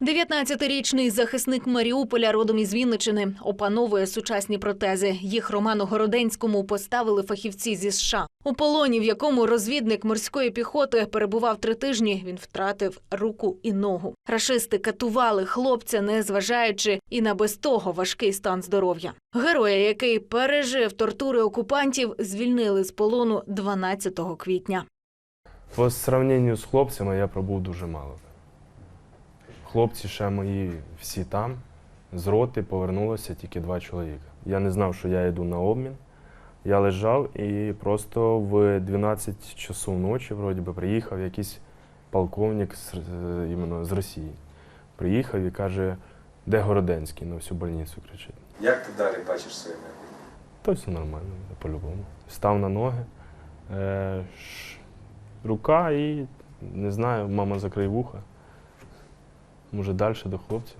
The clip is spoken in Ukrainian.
19-річний захисник Маріуполя родом із Вінничини опановує сучасні протези. Їх Роману Городенському поставили фахівці зі США. У полоні, в якому розвідник морської піхоти перебував три тижні, він втратив руку і ногу. Рашисти катували хлопця, не зважаючи і на без того важкий стан здоров'я. Героя, який пережив тортури окупантів, звільнили з полону 12 квітня. По сравненню з хлопцями я пробув дуже мало. Хлопці ще мої всі там, з роти повернулося тільки два чоловіка. Я не знав, що я йду на обмін. Я лежав і просто в 12 часов ночі вроді би, приїхав якийсь полковник з, е, іменно з Росії. Приїхав і каже, де Городенський, на всю больницю кричить. Як ти далі бачиш своє майбутнє? То все нормально, по-любому. Став на ноги, е, ш- рука і не знаю, мама закрий вуха. Може далі до хлопців.